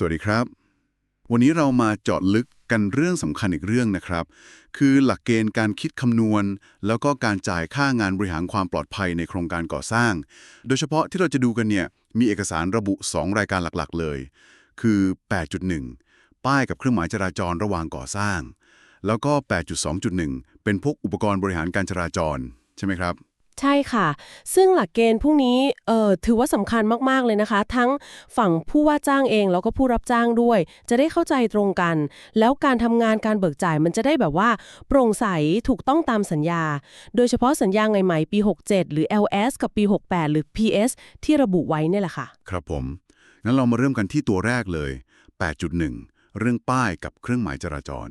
สวัสดีครับ วันนี้เรามาเจาะลึกกันเรื่องสำคัญอีกเรื่องนะครับ คือหลักเกณฑ์การคิดคำนวณ แล้วก็การจ่ายค่างานบริหารความปลอดภัยในโครงการก่อสร้าง โดยเฉพาะที่เราจะดูกันเนี่ยมีเอกสารระบุ 2 รายการหลักๆ เลย คือ 8.1 ป้ายกับเครื่องหมายจราจรระหว่างก่อสร้าง แล้วก็ 8.2.1 เป็นพวกอุปกรณ์บริหารการจราจร ใช่ไหมครับ ใช่ค่ะ ซึ่งหลักเกณฑ์พวกนี้เอ่อถือว่าสำคัญมาก ๆ เลยนะคะ ทั้งฝั่งผู้ว่าจ้างเองแล้วก็ผู้รับจ้างด้วย จะได้เข้าใจตรงกัน แล้วการทำงานการเบิกจ่ายมันจะได้แบบว่า โปร่งใสถูกต้องตามสัญญา โดยเฉพาะสัญญาใหม่ๆปี 67 หรือ LS กับปี 68 หรือ PS ที่ระบุไว้เนี่ยแหละค่ะ ครับผม งั้นเรามาเริ่มกันที่ตัวแรกเลย 8.1 เรื่องป้ายกับเครื่องหมายจราจร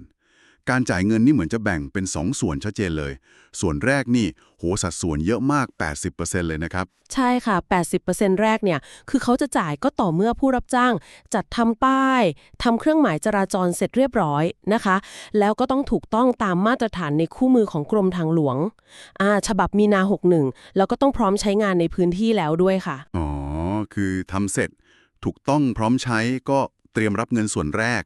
การจ่ายเงินนี่เหมือนจะแบ่งเป็น 2 ส่วนชัดเจนเลย ส่วนแรกนี่โหสัดส่วนเยอะมาก 80%เลยนะครับ ใช่ค่ะ 80%แรกเนี่ย คือเขาจะจ่ายก็ต่อเมื่อผู้รับจ้าง จัดทำป้ายทำเครื่องหมายจราจรเสร็จเรียบร้อยนะคะ แล้วก็ต้องถูกต้องตามมาตรฐานในคู่มือของกรมทางหลวงอ่าฉบับมีนา 61 แล้วก็ต้องพร้อมใช้งานในพื้นที่แล้วด้วยค่ะ อ๋อ คือทำเสร็จถูกต้องพร้อมใช้ก็เตรียมรับเงินส่วนแรก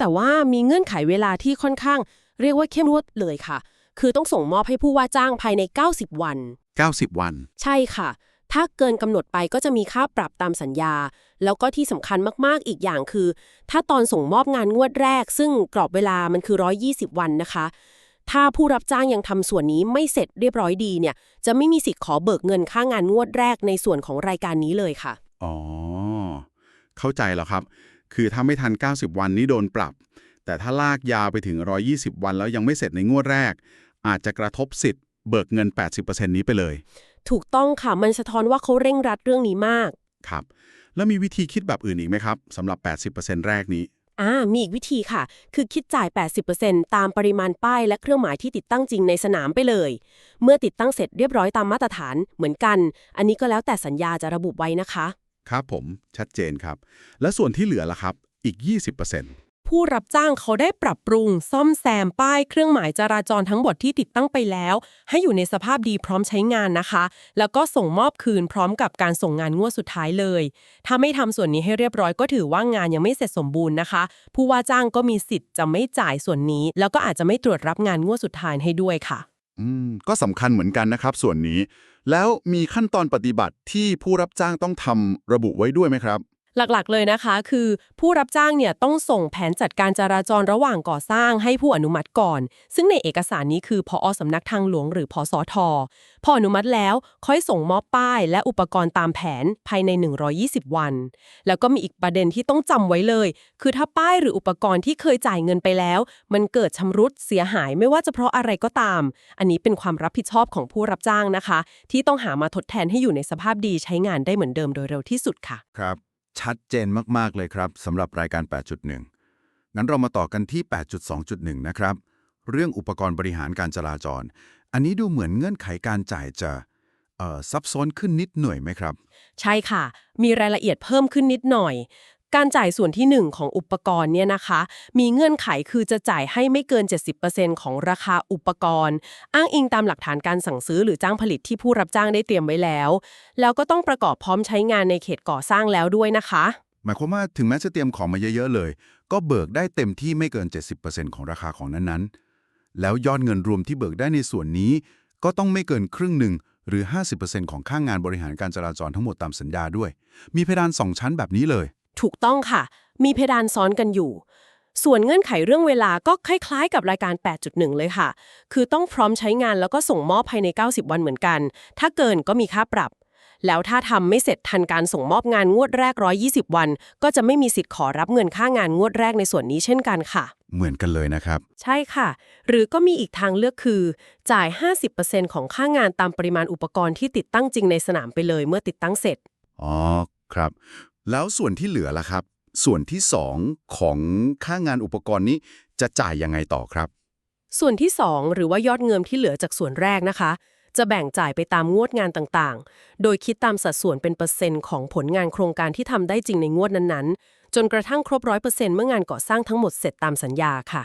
แต่ว่ามีเงื่อนไขเวลาที่ค่อนข้าง เรียกว่าเข้มงวดเลยค่ะ คือต้องส่งมอบให้ผู้ว่าจ้างภายใน 90 วัน 90 วัน ใช่ค่ะ ถ้าเกินกำหนดไปก็จะมีค่าปรับตามสัญญา แล้วก็ที่สำคัญมากๆอีกอย่างคือ ถ้าตอนส่งมอบงานงวดแรก ซึ่งกรอบเวลามันคือ 120 วันนะคะ ถ้าผู้รับจ้างยังทำส่วนนี้ไม่เสร็จเรียบร้อยดีเนี่ย จะไม่มีสิทธิ์ขอเบิกเงินค่างานงวดแรกในส่วนของรายการนี้เลยค่ะ อ๋อ เข้าใจแล้วครับ คือถ้าไม่ทัน 90 วันนี้โดนปรับ แต่ถ้าลากยาวไปถึง 120 วันแล้วยังไม่เสร็จในงวดแรก อาจจะกระทบสิทธิ์เบิกเงิน 80%นี้ไปเลย ถูกต้องค่ะ มันสะท้อนว่าเขาเร่งรัดเรื่องนี้มาก ครับ แล้วมีวิธีคิดแบบอื่นอีกไหมครับสำหรับ 80%แรกนี้อ่ามีอีกวิธีค่ะ คือคิดจ่าย 80%ตามปริมาณป้ายและเครื่องหมายที่ติดตั้งจริงในสนามไปเลย เมื่อติดตั้งเสร็จเรียบร้อยตามมาตรฐานเหมือนกัน อันนี้ก็แล้วแต่สัญญาจะระบุไว้นะคะ ครับผมชัดเจนครับ และส่วนที่เหลือล่ะครับอีก 20%ผู้รับจ้างเขาได้ปรับปรุง ซ่อมแซมป้ายเครื่องหมายจราจรทั้งหมดที่ติดตั้งไปแล้ว ให้อยู่ในสภาพดีพร้อมใช้งานนะคะ แล้วก็ส่งมอบคืนพร้อมกับการส่งงานงวดสุดท้ายเลย ถ้าไม่ทำส่วนนี้ให้เรียบร้อยก็ถือว่างานยังไม่เสร็จสมบูรณ์นะคะ ผู้ว่าจ้างก็มีสิทธิ์จะไม่จ่ายส่วนนี้ แล้วก็อาจจะไม่ตรวจรับงานงวดสุดท้ายให้ด้วยค่ะ อืมก็สำคัญเหมือนกันนะครับ ส่วนนี้ แล้วมีขั้นตอนปฏิบัติที่ผู้รับจ้างต้องทำระบุไว้ด้วยไหมครับ หลักๆ เลยนะคะ คือผู้รับจ้างเนี่ยต้องส่งแผนจัดการจราจรระหว่างก่อสร้างให้ผู้อนุมัติก่อน ซึ่งในเอกสารนี้คือพอสำนักทางหลวงหรือพอสอทอพออนุมัติแล้วค่อยส่งมอบป้าย และอุปกรณ์ตามแผนภายใน 120 วัน แล้วก็มีอีกประเด็นที่ต้องจำไว้เลย คือถ้าป้ายหรืออุปกรณ์ที่เคยจ่ายเงินไปแล้ว มันเกิดชำรุดเสียหายไม่ว่าจะเพราะอะไรก็ตาม อันนี้เป็นความรับผิดชอบของผู้รับจ้างนะคะ ที่ต้องหามาทดแทนให้อยู่ในสภาพดีใช้งานได้เหมือนเดิมโดยเร็วที่สุดค่ะ ครับ ชัดเจนมาก ๆ เลยครับสำหรับรายการ 8.1 งั้นเรามาต่อกันที่ 8.2.1 นะครับ เรื่องอุปกรณ์บริหารการจราจร อันนี้ดูเหมือนเงื่อนไขการจ่ายจะซับซ้อนขึ้นนิดหน่อยไหมครับ ใช่ค่ะ มีรายละเอียดเพิ่มขึ้นนิดหน่อย การจ่ายส่วนที่ 1 ของอุปกรณ์เนี่ยนะคะ มีเงื่อนไขคือจะจ่ายให้ไม่เกิน 70%ของราคาอุปกรณ์ อ้างอิงตามหลักฐานการสั่งซื้อหรือจ้างผลิตที่ผู้รับจ้างได้เตรียมไว้แล้ว แล้วก็ต้องประกอบพร้อมใช้งานในเขตก่อสร้างแล้วด้วยนะคะ หมายความว่าถึงแม้จะเตรียมของมาเยอะๆเลย ก็เบิกได้เต็มที่ไม่เกิน 70%ของราคาของนั้นๆ แล้วยอดเงินรวมที่เบิกได้ในส่วนนี้ ก็ต้องไม่เกินครึ่งหนึ่งหรือ 50%ของค่างานบริหารการจราจรทั้งหมดตามสัญญาด้วย มีเพดานสองชั้นแบบนี้เลย ถูกต้องค่ะ มีเพดานซ้อนกันอยู่ ส่วนเงื่อนไขเรื่องเวลาก็คล้ายๆ กับรายการ 8.1 เลยค่ะ คือต้องพร้อมใช้งานแล้วก็ส่งมอบภายใน 90 วันเหมือนกัน ถ้าเกินก็มีค่าปรับ แล้วถ้าทำไม่เสร็จทันการส่งมอบงานงวดแรก 120 วัน ก็จะไม่มีสิทธิ์ขอรับเงินค่างานงวดแรกในส่วนนี้เช่นกันค่ะ เหมือนกันเลยนะครับ ใช่ค่ะ หรือก็มีอีกทางเลือกคือ จ่าย 50%ของค่างานตามปริมาณอุปกรณ์ที่ติดตั้งจริงในสนามไปเลย เมื่อติดตั้งเสร็จ อ๋อ ครับ แล้วส่วนที่เหลือล่ะครับ ส่วนที่ 2 ของค่างานอุปกรณ์นี้จะจ่ายยังไงต่อครับ ส่วนที่ 2 หรือว่ายอดเงินที่เหลือจากส่วนแรกนะคะ จะแบ่งจ่ายไปตามงวดงานต่างๆ โดยคิดตามสัดส่วนเป็นเปอร์เซ็นต์ของผลงานโครงการที่ทำได้จริงในงวดนั้นๆ จนกระทั่งครบร้อยเปอร์เซ็นต์เมื่องานก่อสร้างทั้งหมดเสร็จตามสัญญาค่ะ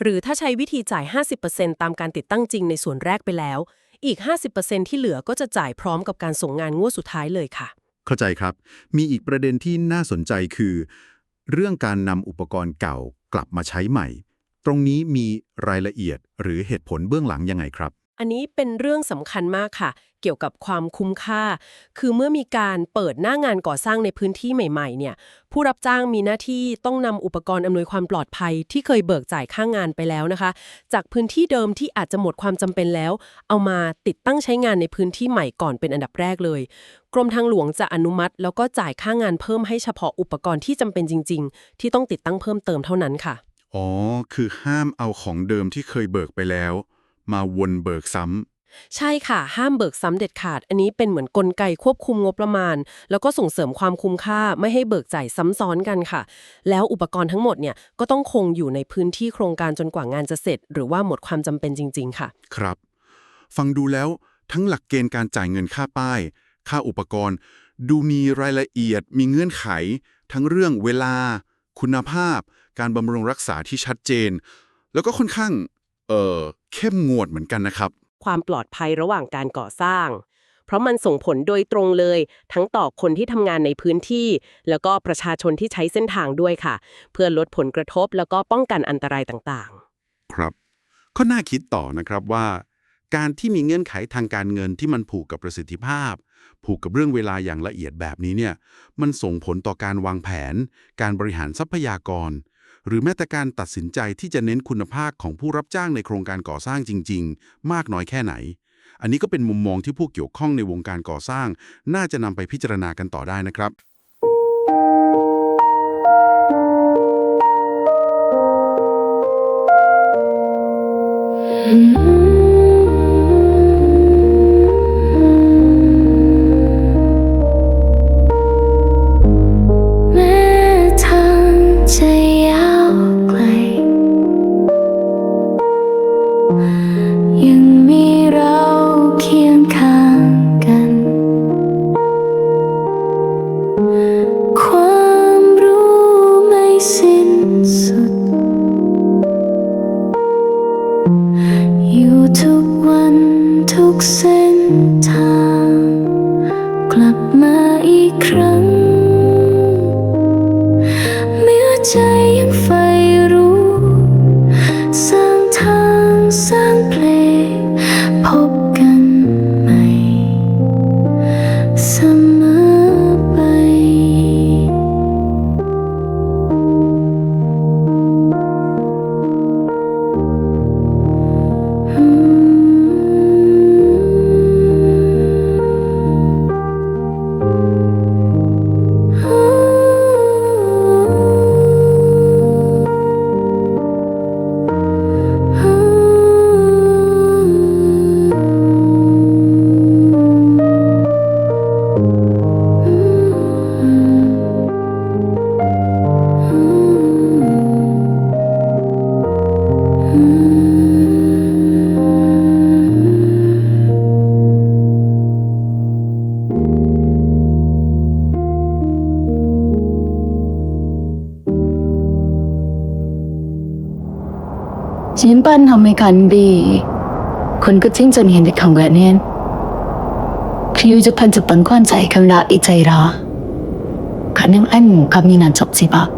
หรือถ้าใช้วิธีจ่าย 50%ตามการติดตั้งจริงในส่วนแรกไปแล้ว อีก 50%ที่เหลือก็จะจ่ายพร้อมกับการส่งงานงวดสุดท้ายเลยค่ะ เข้าใจครับ มีอีกประเด็นที่น่าสนใจคือ เรื่องการนำอุปกรณ์เก่ากลับมาใช้ใหม่ ตรงนี้มีรายละเอียดหรือเหตุผลเบื้องหลังยังไงครับ อันนี้เป็นเรื่องสำคัญมากค่ะ เกี่ยวกับความคุ้มค่า คือเมื่อมีการเปิดหน้างานก่อสร้างในพื้นที่ใหม่ๆเนี่ย ผู้รับจ้างมีหน้าที่ต้องนำอุปกรณ์อำนวยความปลอดภัยที่เคยเบิกจ่ายค่างงานไปแล้วนะคะ จากพื้นที่เดิมที่อาจจะหมดความจำเป็นแล้ว เอามาติดตั้งใช้งานในพื้นที่ใหม่ก่อนเป็นอันดับแรกเลย กรมทางหลวงจะอนุมัติ แล้วก็จ่ายค่างานเพิ่มให้เฉพาะอุปกรณ์ที่จำเป็นจริง ๆ ที่ต้องติดตั้งเพิ่มเติมเท่านั้นค่ะ อ๋อ คือห้ามเอาของเดิมที่เคยเบิกไปแล้ว มาวนเบิกซ้ำใช่ค่ะ ห้ามเบิกซ้ำเด็ดขาด อันนี้เป็นเหมือนกลไกควบคุมงบประมาณ แล้วก็ส่งเสริมความคุ้มค่าไม่ให้เบิกจ่ายซ้ำซ้อนกันค่ะ แล้วอุปกรณ์ทั้งหมดเนี่ยก็ต้องคงอยู่ในพื้นที่โครงการจนกว่างานจะเสร็จ หรือว่าหมดความจำเป็นจริง ๆ ค่ะ ครับ ฟังดูแล้วทั้งหลักเกณฑ์การจ่ายเงินค่าป้าย ค่าอุปกรณ์ ดูมีรายละเอียด มีเงื่อนไข ทั้งเรื่องเวลา คุณภาพ การบำรุงรักษาที่ชัดเจน แล้วก็ค่อนข้าง เอ่อเข้มงวดเหมือนกันนะครับ ความปลอดภัยระหว่างการก่อสร้าง เพราะมันส่งผลโดยตรงเลย ทั้งต่อคนที่ทำงานในพื้นที่ แล้วก็ประชาชนที่ใช้เส้นทางด้วยค่ะ เพื่อลดผลกระทบแล้วก็ป้องกันอันตรายต่างๆครับก็น่าคิดต่อนะครับว่า การที่มีเงื่อนไขทางการเงินที่มันผูกกับประสิทธิภาพ ผูกกับเรื่องเวลาอย่างละเอียดแบบนี้เนี่ยมันส่งผลต่อการวางแผน การบริหารทรัพยากร หรือแม้แต่การตัดสินใจที่จะเน้นคุณภาพของผู้รับจ้างในโครงการก่อสร้างจริง ๆ มากน้อยแค่ไหน อันนี้ก็เป็นมุมมองที่ผู้เกี่ยวข้องในวงการก่อสร้าง น่าจะนำไปพิจารณากันต่อได้นะครับ อยู่ทุกวันทุกเส้นทาง 진반 함에 간비 군끝 칭전 현대 경관은 그유주판 적반 관자의 경락 이자이라 가능한 감리난 접지바